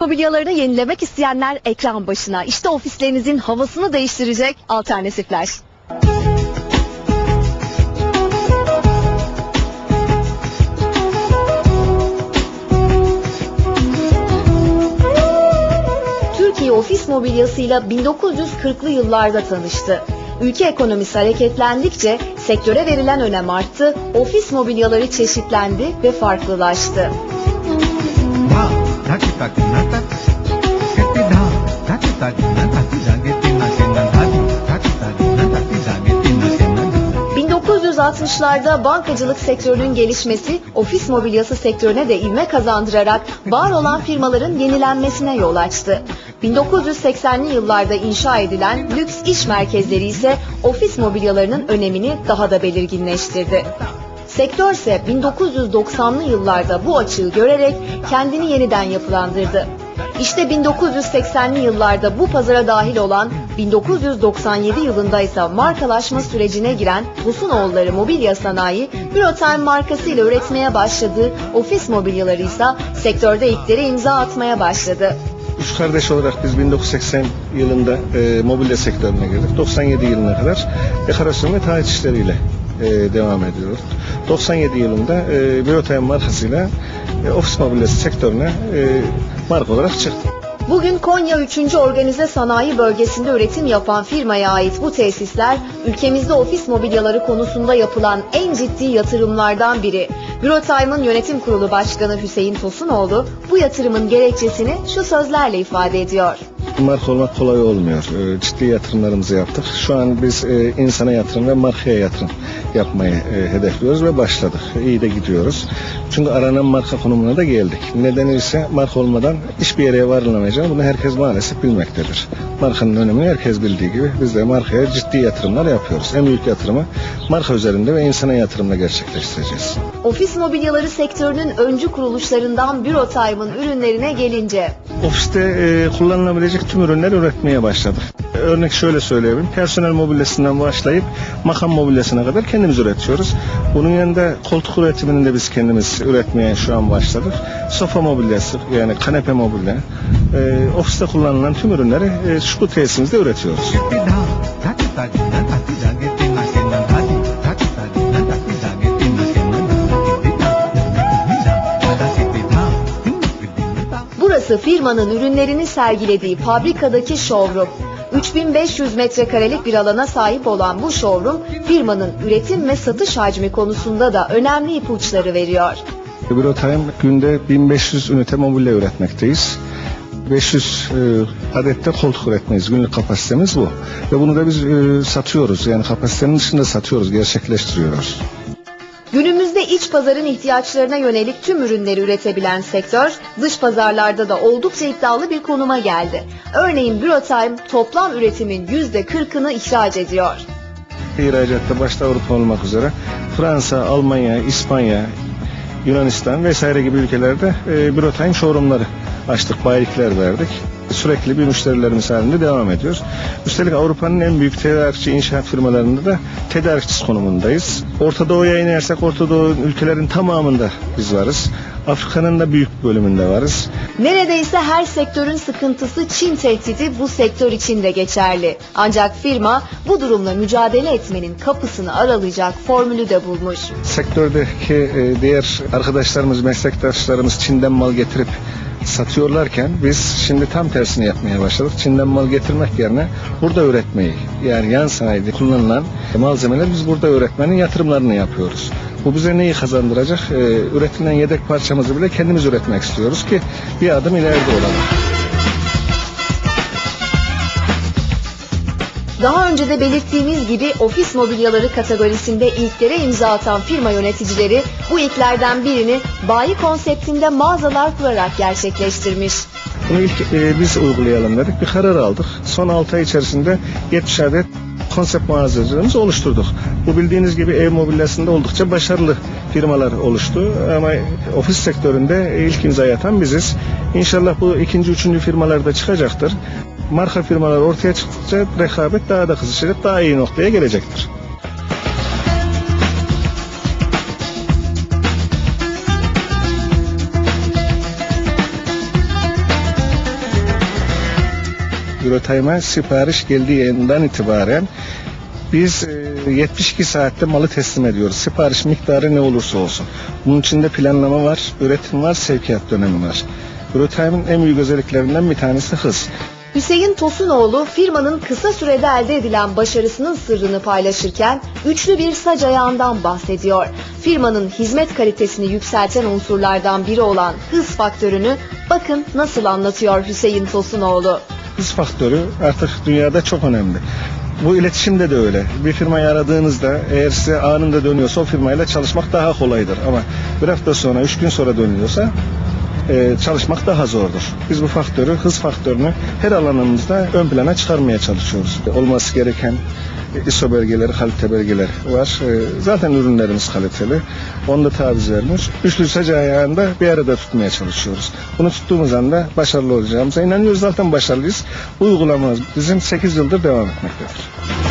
Mobilyalarını yenilemek isteyenler ekran başına. İşte ofislerinizin havasını değiştirecek alternatifler. Türkiye ofis mobilyasıyla 1940'lı yıllarda tanıştı. Ülke ekonomisi hareketlendikçe sektöre verilen önem arttı, ofis mobilyaları çeşitlendi ve farklılaştı. धा धाची ताकी ना ताक केटी धा धाची ताकी ना ताकी जागे तीना केना धादी धाची ताकी ना ताकी जागे तीना केना धादी 1960'larda bankacılık sektörünün gelişmesi ofis mobilyası sektörüne de ivme kazandırarak var olan firmaların yenilenmesine yol açtı. 1980'li yıllarda inşa edilen lüks iş merkezleri ise ofis mobilyalarının önemini daha da belirginleştirdi. Sektör ise 1990'lı yıllarda bu açığı görerek kendini yeniden yapılandırdı. İşte 1980'li yıllarda bu pazara dahil olan 1997 yılında ise markalaşma sürecine giren Tosunoğulları Mobilya Sanayi, Eurotime markasıyla üretmeye başladığı ofis mobilyaları ise sektörde ilklere imza atmaya başladı. Üç kardeş olarak biz 1980 yılında e, mobilya sektörüne girdik. 97 yılına kadar dekorasyon ve taahhüt işleriyle e, devam ediyoruz. 97 yılında e, Biotem markasıyla e, ofis mobilyası sektörüne e, marka olarak çıktık. Bugün Konya 3. Organize Sanayi Bölgesi'nde üretim yapan firmaya ait bu tesisler ülkemizde ofis mobilyaları konusunda yapılan en ciddi yatırımlardan biri. Bürotime'ın yönetim kurulu başkanı Hüseyin Tosunoğlu bu yatırımın gerekçesini şu sözlerle ifade ediyor. Marka olmak kolay olmuyor. E, ciddi yatırımlarımızı yaptık. Şu an biz e, insana yatırım ve markaya yatırım yapmayı e, hedefliyoruz ve başladık. İyi de gidiyoruz. Çünkü aranan marka konumuna da geldik. Nedeni ise marka olmadan hiçbir yere varılamayacağını bunu herkes maalesef bilmektedir. Markanın önemini herkes bildiği gibi biz de markaya ciddi yatırımlar yapıyoruz. En büyük yatırımı marka üzerinde ve insana yatırımla gerçekleştireceğiz. Ofis mobilyaları sektörünün öncü kuruluşlarından Bürotime'ın ürünlerine gelince Ofiste e, kullanılabilecek tüm ürünler üretmeye başladık. Örnek şöyle söyleyebilirim. Personel mobilyasından başlayıp makam mobilyasına kadar kendimiz üretiyoruz. Bunun yanında koltuk üretimini de biz kendimiz üretmeye şu an başladık. Sofa mobilyası yani kanepe mobilya. e, ofiste kullanılan tüm ürünleri e, şu tesisimizde üretiyoruz. Burası firmanın ürünlerini sergilediği fabrikadaki showroom. 3500 metrekarelik bir alana sahip olan bu showroom firmanın üretim ve satış hacmi konusunda da önemli ipuçları veriyor. Eurotime günde 1500 ünite mobilya üretmekteyiz. 500 e, adette koltuk üretmeyiz. Günlük kapasitemiz bu. Ve bunu da biz e, satıyoruz. Yani kapasitenin dışında satıyoruz, gerçekleştiriyoruz. Günümüzde iç pazarın ihtiyaçlarına yönelik tüm ürünleri üretebilen sektör, dış pazarlarda da oldukça iddialı bir konuma geldi. Örneğin Bürotime toplam üretimin %40'ını ihraç ediyor. İhracatta başta Avrupa olmak üzere Fransa, Almanya, İspanya, Yunanistan vesaire gibi ülkelerde e, Eurotime showroomları açtık, bayilikler verdik. Sürekli bir müşterilerimiz halinde devam ediyoruz. Üstelik Avrupa'nın en büyük tedarikçi inşaat firmalarında da tedarikçisi konumundayız. Orta Doğu'ya inersek Orta Doğu ülkelerin tamamında biz varız. Afrika'nın da büyük bölümünde varız. Neredeyse her sektörün sıkıntısı Çin tehdidi bu sektör için de geçerli. Ancak firma bu durumla mücadele etmenin kapısını aralayacak formülü de bulmuş. sektördeki e, diğer arkadaşlarımız, meslektaşlarımız Çin'den mal getirip satıyorlarken biz şimdi tam tersini yapmaya başladık. Çin'den mal getirmek yerine burada üretmeyi yani yan sanayide kullanılan malzemeler biz burada üretmenin yatırımlarını yapıyoruz. Bu bize neyi kazandıracak? E, üretilen yedek parçamızı bile kendimiz üretmek istiyoruz ki bir adım ileride olalım. Daha önce de belirttiğimiz gibi ofis mobilyaları kategorisinde ilklere imza atan firma yöneticileri bu ilklerden birini bayi konseptinde mağazalar kurarak gerçekleştirmiş. Bunu ilk e, biz uygulayalım dedik. Bir karar aldık. Son 6 ay içerisinde 70 adet konsept mağazacılığımızı oluşturduk. Bu bildiğiniz gibi ev mobilyasında oldukça başarılı firmalar oluştu. Ama ofis sektöründe ilk imzayı atan biziz. İnşallah bu ikinci, üçüncü firmalar da çıkacaktır. Marka firmalar ortaya çıktıkça rekabet daha da kızışacak, daha iyi noktaya gelecektir. Eurotime'a sipariş geldiği andan itibaren biz e, 72 saatte malı teslim ediyoruz. Sipariş miktarı ne olursa olsun. Bunun içinde planlama var, üretim var, sevkiyat dönemi var. Eurotime'ın en büyük özelliklerinden bir tanesi hız. Hüseyin Tosunoğlu firmanın kısa sürede elde edilen başarısının sırrını paylaşırken üçlü bir sac ayağından bahsediyor. Firmanın hizmet kalitesini yükselten unsurlardan biri olan hız faktörünü bakın nasıl anlatıyor Hüseyin Tosunoğlu. Hız faktörü artık dünyada çok önemli. Bu iletişimde de öyle. Bir firmayı aradığınızda eğer size anında dönüyorsa o firmayla çalışmak daha kolaydır. Ama bir hafta sonra, üç gün sonra dönüyorsa e, çalışmak daha zordur. Biz bu faktörü, hız faktörünü her alanımızda ön plana çıkarmaya çalışıyoruz. Olması gereken e, ISO belgeleri, kalite belgeleri var. E, zaten ürünlerimiz kaliteli. Onda taviz vermiyoruz. Üçlü sac ayağında bir arada tutmaya çalışıyoruz. Bunu tuttuğumuz anda başarılı olacağımıza inanıyoruz. Zaten başarılıyız. Uygulamamız bizim 8 yıldır devam etmektedir.